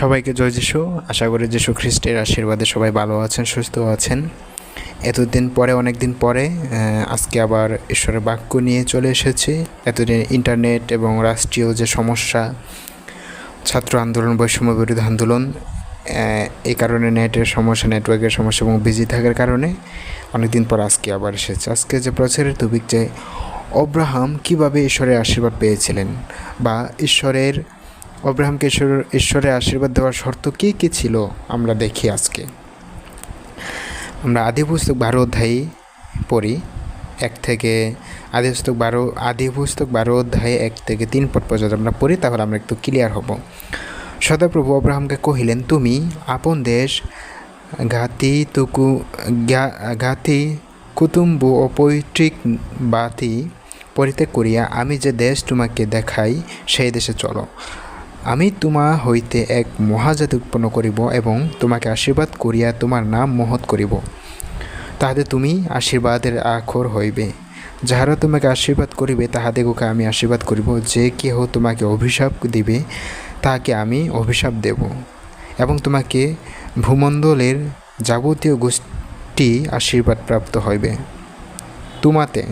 সবাইকে জয় যিশু। আশা করি যিশু খ্রিস্টের আশীর্বাদে সবাই ভালো আছেন, সুস্থ আছেন। এতদিন পরে অনেক দিন পরে আজকে আবার ঈশ্বরের বাক্য নিয়ে চলে এসেছি। এতদিন ইন্টারনেট এবং রাষ্ট্রীয় যে সমস্যা, ছাত্র আন্দোলন, বৈষম্য বিরোধী আন্দোলন এই কারণে নেটের সমস্যা, নেটওয়ার্কের সমস্যা এবং বিজি থাকার কারণে অনেকদিন পর আজকে আবার এসেছে। আজকে যে প্রচারের টপিক যে অব্রাহাম কীভাবে ঈশ্বরের আশীর্বাদ পেয়েছিলেন বা ঈশ্বরের অব্রাহামকে ঈশ্বর ঈশ্বরের আশীর্বাদ দেওয়ার শর্ত কী কী ছিল আমরা দেখি আজকে। আমরা আদি পুস্তক বারো অধ্যায় পড়ি, এক থেকে আদি পুস্তক বারো, আদি বারো অধ্যায়ে এক থেকে তিন পদ পর্যন্ত আমরা পড়ি, তাহলে আমরা একটু ক্লিয়ার হব। সদাপ্রভু অব্রাহামকে কহিলেন, তুমি আপন দেশ, ঘাতি তুকু ঘাতি কুটুম্ব ও পৈতৃক বাতি পরিত্যাগ করিয়া আমি যে দেশ তোমাকে দেখাই, সেই দেশে চলো। আমি তোমা হইতে এক মহাজাত উৎপন্ন করিব এবং তোমাকে আশীর্বাদ করিয়া তোমার নাম মহৎ করিব। তাহাতে তুমি আশীর্বাদের আখর হইবে। যাহারা তোমাকে আশীর্বাদ করিবে, তাহাদিগকে আমি আশীর্বাদ করিব। যে কেহ তোমাকে অভিশাপ দিবে, তাহাকে আমি অভিশাপ দেব। এবং তোমাকে ভূমণ্ডলের যাবতীয় গোষ্ঠী আশীর্বাদ প্রাপ্ত হইবে। তোমাতে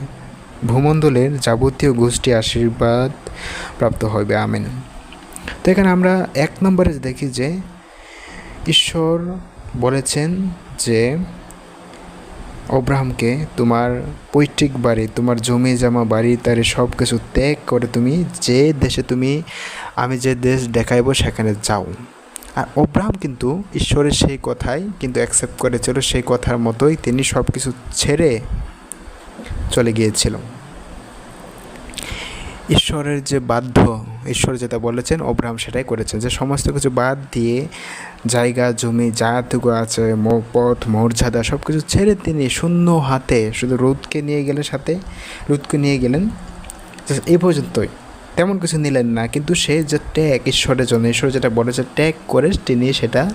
ভূমণ্ডলের যাবতীয় গোষ্ঠী আশীর্বাদ প্রাপ্ত হইবে। আমেন। তো এখানে আমরা এক নম্বরে দেখি যে ঈশ্বর বলেছেন যে, অব্রাহামকে তোমার পৈতৃক বাড়ি, তোমার জমি জামা বাড়ি, তারে সব কিছু ত্যাগ করে তুমি যে দেশে তুমি, আমি যে দেশ দেখাইবো সেখানে যাও। আর অব্রাহাম কিন্তু ঈশ্বরের সেই কথাই কিন্তু অ্যাকসেপ্ট করেছিল, সেই কথার মতোই তিনি সব কিছু ছেড়ে চলে গিয়েছিল। ঈশ্বরের যে বাধ্য ঈশ্বর যেটা বলেছেন, অব্রাহাম সেটাই করেছেন। যে সমস্ত কিছু বাদ দিয়ে জায়গা, জমি যাটুকু আছে পথ, মর্যাদা সব কিছু ছেড়ে তিনি শূন্য হাতে শুধু রোদকে নিয়ে গেলেন সাথে, রোদকে নিয়ে গেলেন। এই পর্যন্তই। তেমন কিছু নিলেন না, কিন্তু সে যে ট্যাগ ঈশ্বরের জন্য, ঈশ্বর যেটা বলেছে ট্যাগ করে তিনি সেটা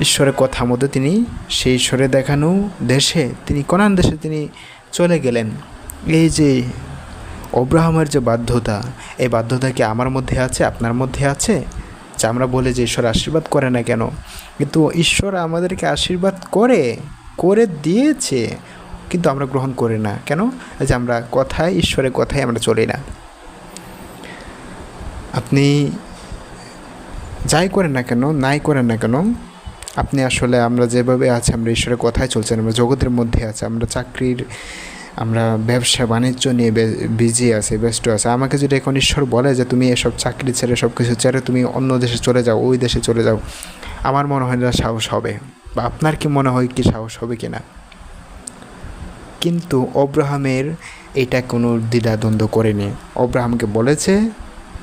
ঈশ্বরের কথা মতো তিনি সেই ঈশ্বরে দেখানো দেশে, তিনি কোনান দেশে তিনি চলে গেলেন। এই যে অব্রাহামের যে বাধ্যতা, এই বাধ্যতা কি আমার মধ্যে আছে, আপনার মধ্যে আছে? যে আমরা বলে যে ঈশ্বর আশীর্বাদ করে না কেন? কিন্তু ঈশ্বর আমাদেরকে আশীর্বাদ করে করে দিয়েছে, কিন্তু আমরা গ্রহণ করি না। কেন? যে আমরা কথায়, ঈশ্বরের কথায় আমরা চলি না। আপনি যাই করেন না কেন, নাই করেন না কেন, আপনি আসলে আমরা যেভাবে আছি, আমরা ঈশ্বরের কথায় চলছেন আমরা জগতের মধ্যে আছে, আমরা চাকরির আমরা ব্যবসা, বাণিজ্য নিয়ে বিজি আছে, ব্যস্ত আছে। আমাকে যদি এখন ঈশ্বর বলে যে তুমি এসব চাকরি ছেড়ে সব কিছু ছেড়ে তুমি অন্য দেশে চলে যাও, ওই দেশে চলে যাও, আমার মনে হয় না সাহস হবে। বা আপনার কি মনে হয় কি সাহস হবে কি না কিন্তু অব্রাহামের এটা কোনো দ্বিধাদ্বন্দ্ব করেনি। অব্রাহামকে বলেছে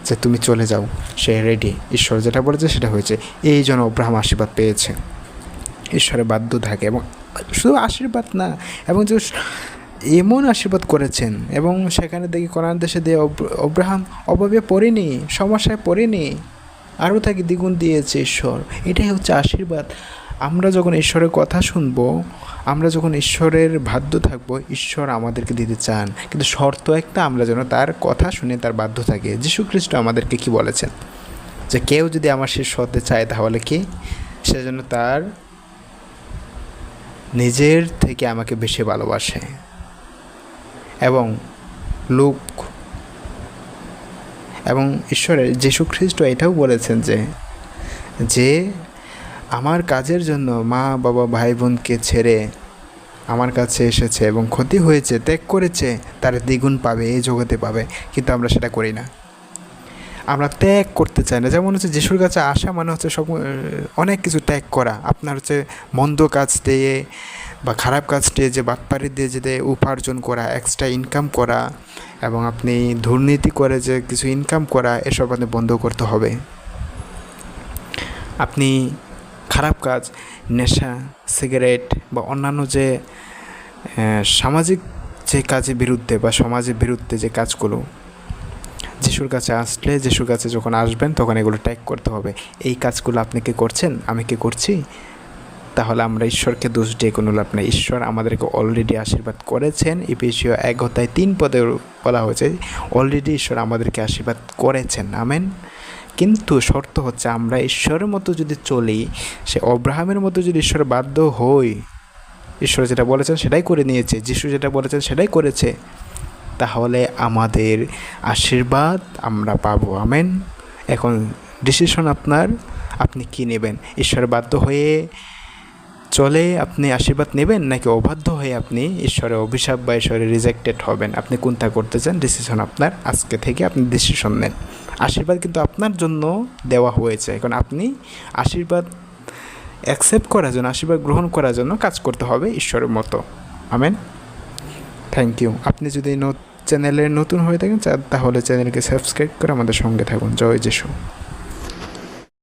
যে তুমি চলে যাও, সে রেডি ঈশ্বর যেটা বলেছে সেটা হয়েছে। এই জন্য অব্রাহাম আশীর্বাদ পেয়েছে। ঈশ্বরের বাধ্য থাকে এবং শুধু আশীর্বাদ না, এবং যে এমন আশীর্বাদ করেছেন এবং সেখানে দেখি কোরআন দেশে দিয়ে অব- অব্রাহাম অভাবে পড়েনি, সমস্যায় পড়েনি, আরও তাকে দ্বিগুণ দিয়েছে ঈশ্বর। এটাই হচ্ছে আশীর্বাদ। আমরা যখন ঈশ্বরের কথা শুনব, আমরা যখন ঈশ্বরের বাধ্য থাকব, ঈশ্বর আমাদেরকে দিতে চান। কিন্তু শর্ত একটা, আমরা যেন তার কথা শুনে তার বাধ্য থাকে। যীশু খ্রিস্ট আমাদেরকে কি বলেছেন? যে কেউ যদি আমার শেষ হতে চায়, তাহলে কি? সেজন্য তার নিজের থেকে আমাকে বেশি ভালোবাসে। এবং লোক এবং ঈশ্বরের যীশু খ্রিস্ট এটাও বলেছেন যে যে আমার কাজের জন্য মা, বাবা ভাই বোনকে ছেড়ে আমার কাছে এসেছে এবং ক্ষতি হয়েছে, ত্যাগ করেছে, তার দ্বিগুণ পাবে, এই জগতে পাবে, কিন্তু আমরা সেটা করি না। আমরা ত্যাগ করতে চাই না। যেমন হচ্ছে যিশুর কাছে আসা মানে হচ্ছে সব অনেক কিছু ত্যাগ করা। আপনার হচ্ছে মন্দ কাজ দিয়ে বা খারাপ কাজটি যে বাটপারি দিয়ে যে উপার্জন করা এক্সট্রা ইনকাম করা এবং আপনি দুর্নীতি করে যে কিছু ইনকাম করা, এসব আপনি বন্ধ করতে হবে। আপনি খারাপ কাজ, নেশা, সিগারেট বা অন্যান্য যে সামাজিক যে কাজের বিরুদ্ধে বা সমাজের বিরুদ্ধে যে কাজগুলো, যিশুর কাছে আসলে, যিশুর কাছে যখন আসবেন তখন এগুলো ট্যাগ করতে হবে। এই কাজগুলো আপনি কি করছেন? আমি কি করছি? তাহলে আমরা ঈশ্বরকে দোষ দিয়ে কোনো লাভ নেই। ঈশ্বর আমাদেরকে অলরেডি আশীর্বাদ করেছেন। বিষয়ে এক কথায় তিন পদে বলা হয়েছে অলরেডি ঈশ্বর আমাদেরকে আশীর্বাদ করেছেন। আমেন। কিন্তু শর্ত হচ্ছে আমরা ঈশ্বরের মতো যদি চলি, সে অব্রাহামের মতো যদি ঈশ্বর বাধ্য হই, ঈশ্বর যেটা বলেছেন সেটাই করে নিয়েছে, যিশু যেটা বলেছেন সেটাই করেছে, তাহলে আমাদের আশীর্বাদ আমরা পাবো। আমেন। এখন ডিসিশন আপনার, আপনি কি নেবেন? ঈশ্বর বাধ্য হয়ে চলে আপনি আশীর্বাদ নেবেন নাকি অবাধ্য হয়ে আপনি ঈশ্বরের অভিশাপ বা ঈশ্বরের রিজেক্টেড হবেন? আপনি কোনটা করতে চান? ডিসিশন আপনার। আজকে থেকে আপনি ডিসিশন নেন। আশীর্বাদ কিন্তু আপনার জন্য দেওয়া হয়েছে। এখন আপনি আশীর্বাদ অ্যাকসেপ্ট করার জন্য, আশীর্বাদ গ্রহণ করার জন্য কাজ করতে হবে ঈশ্বরের মতো। আমেন? থ্যাংক ইউ আপনি যদি চ্যানেলে নতুন হয়ে থাকেন তাহলে চ্যানেলকে সাবস্ক্রাইব করে আমাদের সঙ্গে থাকুন। জয় যিশু।